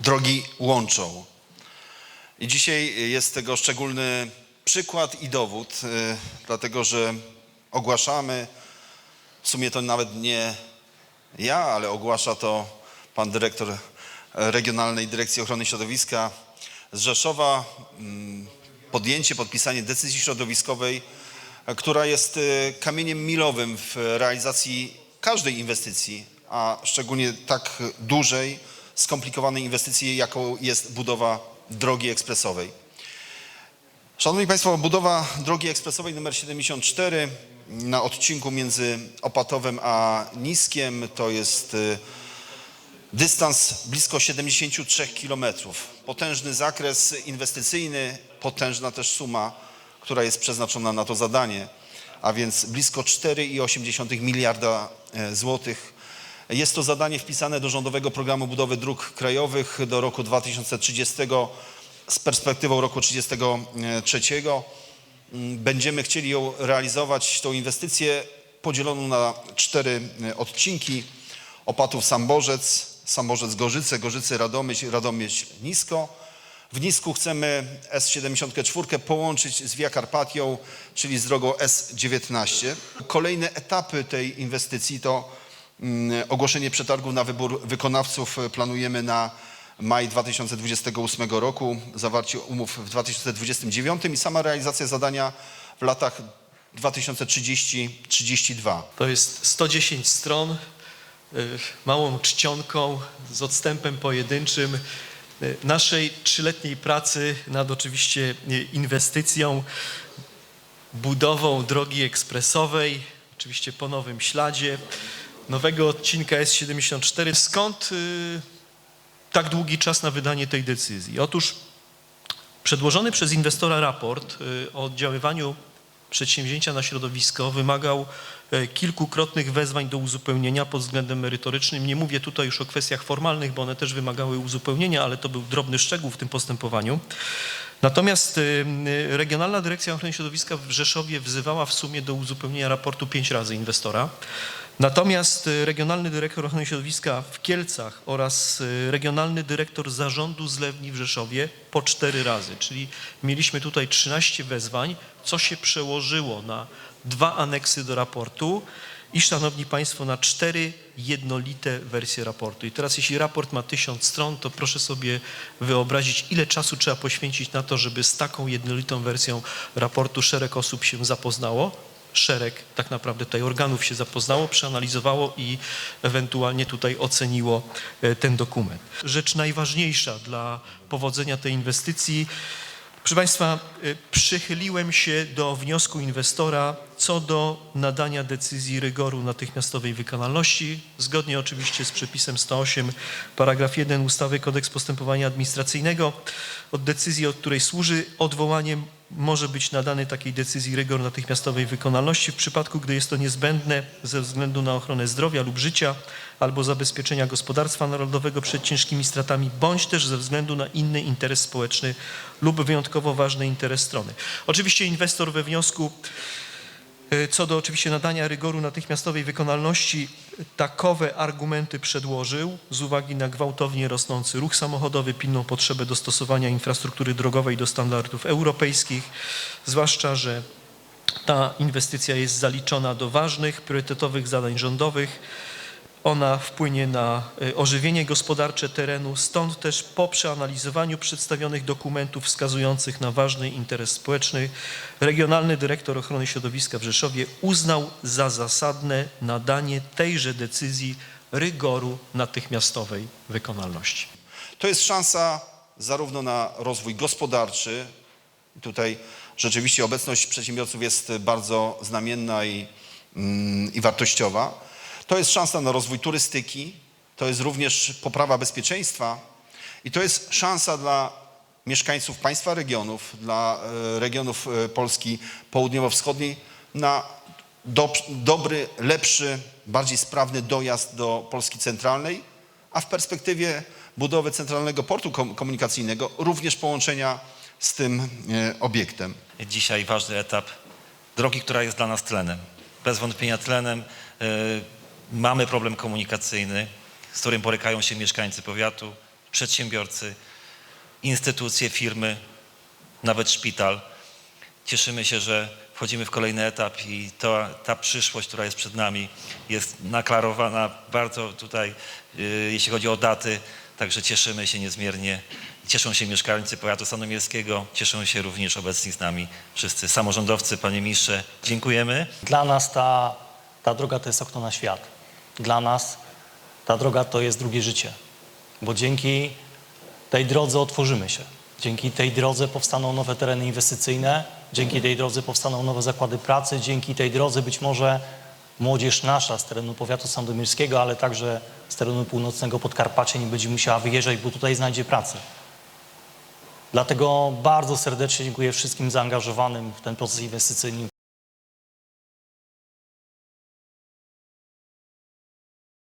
drogi łączą. I dzisiaj jest tego szczególny przykład i dowód, y, dlatego że ogłaszamy, w sumie to nawet nie ja, ale ogłasza to pan dyrektor Regionalnej Dyrekcji Ochrony Środowiska z Rzeszowa, mm, podjęcie, podpisanie decyzji środowiskowej, która jest y, kamieniem milowym w realizacji każdej inwestycji, a szczególnie tak dużej, skomplikowanej inwestycji, jaką jest budowa drogi ekspresowej. Szanowni Państwo, budowa drogi ekspresowej nr 74 na odcinku między Opatowem a Niskiem to jest y, dystans blisko 73 km. Potężny zakres inwestycyjny, potężna też suma, która jest przeznaczona na to zadanie, a więc blisko 4,8 miliarda e, złotych. Jest to zadanie wpisane do Rządowego Programu Budowy Dróg Krajowych do roku 2030 z perspektywą roku 2033. Mm, Będziemy chcieli ją realizować, tą inwestycję podzieloną na cztery e, odcinki. Opatów Samborzec, Samborzec-Gorzyce, Gorzyce-Radomyśl, Radomyśl-Nisko. W Nisku chcemy S74 połączyć z Via Carpatią, czyli z drogą S19. Kolejne etapy tej inwestycji to ogłoszenie przetargu na wybór wykonawców planujemy na maj 2028 roku, zawarcie umów w 2029 i sama realizacja zadania w latach 2030-32. To jest 110 stron, y, małą czcionką z odstępem pojedynczym y, naszej trzyletniej pracy nad oczywiście y, inwestycją, budową drogi ekspresowej, oczywiście po nowym śladzie, nowego odcinka S74. Skąd y, tak długi czas na wydanie tej decyzji? Otóż Przedłożony przez inwestora raport y, o oddziaływaniu przedsięwzięcia na środowisko wymagał e, kilkukrotnych wezwań do uzupełnienia pod względem merytorycznym. Nie mówię tutaj już o kwestiach formalnych, bo one też wymagały uzupełnienia, ale to był drobny szczegół w tym postępowaniu. Natomiast y, y, Regionalna Dyrekcja Ochrony Środowiska w Rzeszowie wzywała w sumie do uzupełnienia raportu pięć razy inwestora. Natomiast y, Regionalny Dyrektor Ochrony Środowiska w Kielcach oraz Regionalny Dyrektor Zarządu Zlewni w Rzeszowie po cztery razy, czyli mieliśmy tutaj 13 wezwań, co się przełożyło na dwa aneksy do raportu i szanowni Państwo na cztery jednolite wersje raportu. I teraz jeśli raport ma tysiąc stron, to proszę sobie wyobrazić, ile czasu trzeba poświęcić na to, żeby z taką jednolitą wersją raportu szereg osób się zapoznało szereg tak naprawdę tutaj organów się zapoznało, przeanalizowało i ewentualnie tutaj oceniło e, ten dokument. Rzecz najważniejsza dla powodzenia tej inwestycji Proszę Państwa, y, przychyliłem się do wniosku inwestora co do nadania decyzji rygoru natychmiastowej wykonalności, zgodnie oczywiście z przepisem 108, paragraf 1 ustawy Kodeks Postępowania Administracyjnego. Od decyzji, od której służy odwołaniem, może być nadany takiej decyzji rygor natychmiastowej wykonalności w przypadku, gdy jest to niezbędne ze względu na ochronę zdrowia lub życia albo zabezpieczenia gospodarstwa narodowego przed ciężkimi stratami, bądź też ze względu na inny interes społeczny lub wyjątkowo ważny interes strony. Oczywiście inwestor we wniosku co do oczywiście nadania rygoru natychmiastowej wykonalności, takowe argumenty przedłożył z uwagi na gwałtownie rosnący ruch samochodowy, pilną potrzebę dostosowania infrastruktury drogowej do standardów europejskich, zwłaszcza, że ta inwestycja jest zaliczona do ważnych, priorytetowych zadań rządowych. Ona wpłynie na y, ożywienie gospodarcze terenu, stąd też po przeanalizowaniu przedstawionych dokumentów wskazujących na ważny interes społeczny, Regionalny Dyrektor Ochrony Środowiska w Rzeszowie uznał za zasadne nadanie tejże decyzji rygoru natychmiastowej wykonalności. To jest szansa zarówno na rozwój gospodarczy, tutaj rzeczywiście obecność przedsiębiorców jest bardzo znamienna i, mm, i wartościowa. To jest szansa na rozwój turystyki, to jest również poprawa bezpieczeństwa i to jest szansa dla mieszkańców państwa regionów, dla e, regionów e, Polski południowo-wschodniej na do, dobry, lepszy, bardziej sprawny dojazd do Polski centralnej, a w perspektywie budowy centralnego portu kom- komunikacyjnego również połączenia z tym e, obiektem. dzisiaj ważny etap drogi, która jest dla nas tlenem. Bez wątpienia tlenem. Mamy problem komunikacyjny, z którym borykają się mieszkańcy powiatu, przedsiębiorcy, instytucje, firmy, nawet szpital. Cieszymy się, że wchodzimy w kolejny etap i to, ta przyszłość, która jest przed nami, jest naklarowana bardzo tutaj, y, jeśli chodzi o daty, także cieszymy się niezmiernie. Cieszą się mieszkańcy powiatu sandomierskiego, cieszą się również obecni z nami wszyscy samorządowcy. Panie ministrze, dziękujemy. Dla nas ta, ta droga to jest okno na świat. Dla nas ta droga to jest drugie życie, bo dzięki tej drodze otworzymy się. Dzięki tej drodze powstaną nowe tereny inwestycyjne, dzięki tej drodze powstaną nowe zakłady pracy, dzięki tej drodze być może młodzież nasza z terenu powiatu sandomierskiego, ale także z terenu północnego Podkarpacia nie będzie musiała wyjeżdżać, bo tutaj znajdzie pracę. Dlatego bardzo serdecznie dziękuję wszystkim zaangażowanym w ten proces inwestycyjny,